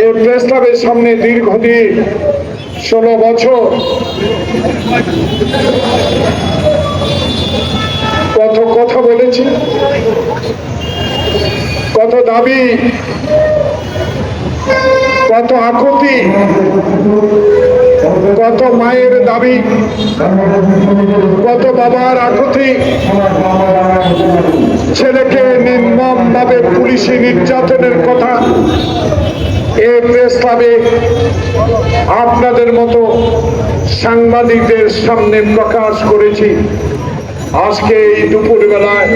এই প্রেস ক্লাবের সামনে দীর্ঘদিন ষোলো বছর কত কথা বলেছি, কত দাবি, কত আকুতি, কত মায়ের দাবি, কত বাবার আকুতি। ছেলেকে নির্মম ভাবে পুলিশি নির্যাতনের কথা এ প্রেস ক্লাবে আপনাদের মতো সাংবাদিকদের সামনে প্রকাশ করেছি। আজকে এই দুপুর বেলায়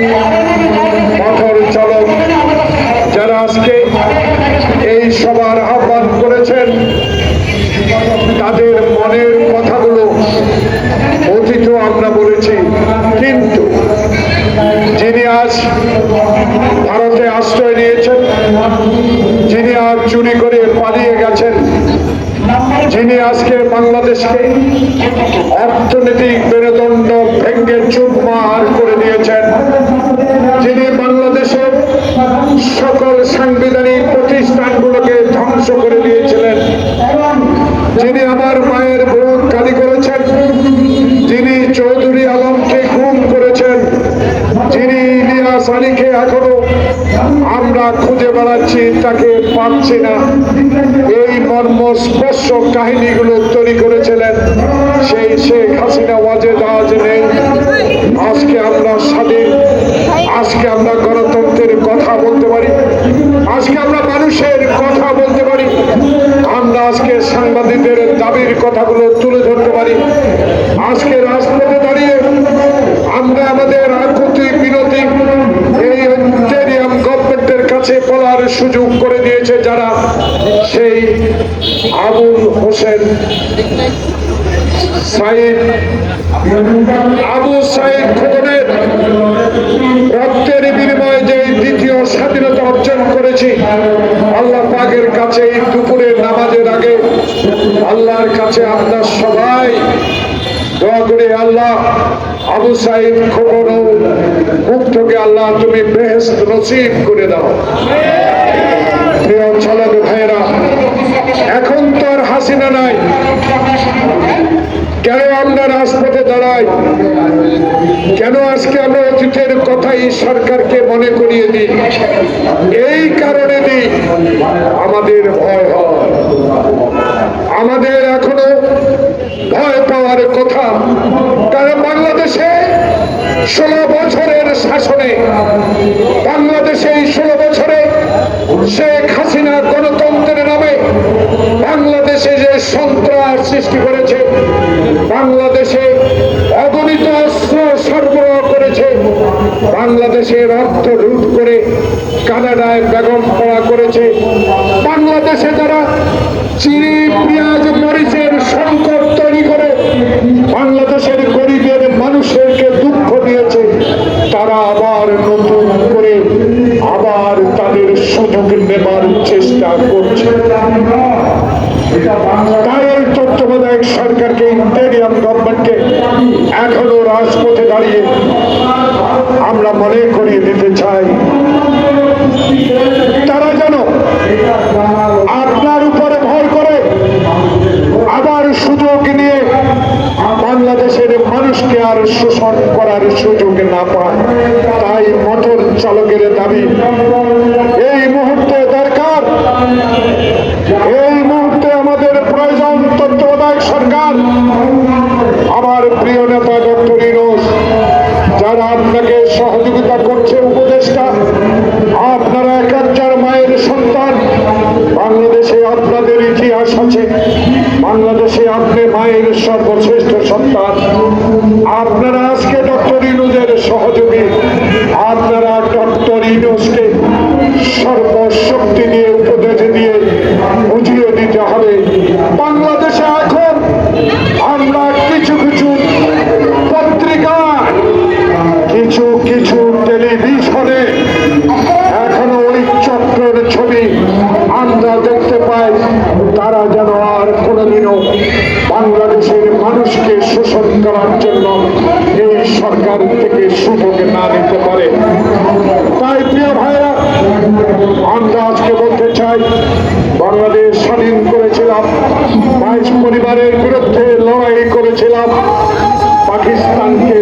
চালক, যারা আজকে এই সবার আহ্বান করেছেন তাদের মনের কথাগুলো অতীত আমরা বলেছি কিন্তু যিনি আজ ভারতে আশ্রয় নিয়েছেন, যিনি আজ চুরি করে পালিয়ে গেছেন, যিনি আজকে বাংলাদেশকে অর্থনৈতিক মেরুদণ্ড ভেঙ্গে চুপমার করে দিয়েছেন, যিনি বাংলাদেশের সকল সাংবিধানিক প্রতিষ্ঠানগুলোকে ধ্বংস করে দিয়েছিলেন, যিনি আমার মায়ের পাচ্ছি না। এই মর্মস্পর্শ কাহিনীগুলো তৈরি করেছিলেন সেই শেখ হাসিনা ওয়াজেদ আজ নেই। আজকে আমরা স্বাধীন, আজকে আমরা গণতন্ত্রের কথা বলতে পারি, আজকে আমরা মানুষের কথা বলতে পারি, আমরা আজকে সাংবাদিকদের দাবির কথাগুলো তুলে ধরতে পারি। আজকে রাজপথে দাঁড়িয়ে আমরা আমাদের আকুতি বিনতি এই স্টেডিয়াম গভর্নমেন্টের কাছে বলার সুযোগ সাইদ আবু সাইদ খোকনের রক্তের বিনিময়ে যে দ্বিতীয় স্বাধীনতা অর্জন করেছি, আল্লাহ পাকের কাছে এই দুপুরের নামাজের আগে আল্লাহর কাছে আমরা সবাই দোয়া করে, আল্লাহ আবু সাইদ খোকন মুক্তকে আল্লাহ তুমি বেহেস্ত নসিব করে দাও। প্রিয় চালক ভাইয়েরা, এখন তো আর হাসিনা নাই। কেন আমরা রাজপথে দাঁড়াই? কেন আজকে আমরা অতীতের কথাই সরকারকে মনে করিয়ে দিই? এই কারণে দিই আমাদের ভয় হয়। আমাদের এখনও ভয় পাওয়ার কথা। কারণ বাংলাদেশে ষোলো বছরের শাসনে, বাংলাদেশে এই ষোলো বছরে শেখ হাসিনা গণতন্ত্রের নামে বাংলাদেশে যে সন্ত্রাস সৃষ্টি করেছে, বাংলাদেশে অগণিত অস্ত্র সরবরাহ করেছে, বাংলাদেশের অর্থ লুট করে কানাডায় বেগম পড়া করেছে, বাংলাদেশে যারা চিনি, পেঁয়াজ, মরিচের সংকট তাই তত্ত্বাবধায়ক সরকারকে ইন্টেরিয়াম গভর্নমেন্টকে এখনও রাজপথে দাঁড়িয়ে আমরা মনে করিয়ে দিতে চাই। তারা যেন আপনার উপরে ভয় করে আবার সুযোগ নিয়ে বাংলাদেশের মানুষকে আর শোষণ করার সুযোগ না পায়। তাই মোটর চালকের দাবি, এই মুহূর্তে দরকার, এই মুহূর্তে আমাদের প্রয়োজন তত্ত্বাবধায়ক সরকার আমার প্রিয় নেতা ডক্টর ইনোস, যারা আপনাকে সহযোগিতা করছে, উপদেষ্টা, আপনারা এক একজন মায়ের সন্তান। বাংলাদেশে আপনাদের ইতিহাস আছে। বাংলাদেশে আপনি মায়ের সর্বশ্রেষ্ঠ সন্তান। আপনারা আজকে ডক্টর ইনুজের সহযোগী। করার জন্য এই সরকার থেকে সুযোগ না নিতে পারে। তাই প্রিয় ভাইরা আমরা আজকে বলতে চাই, বাংলাদেশ স্বাধীন করেছিলাম, বাইশ পরিবারের বিরুদ্ধে লড়াই করেছিলাম, পাকিস্তানকে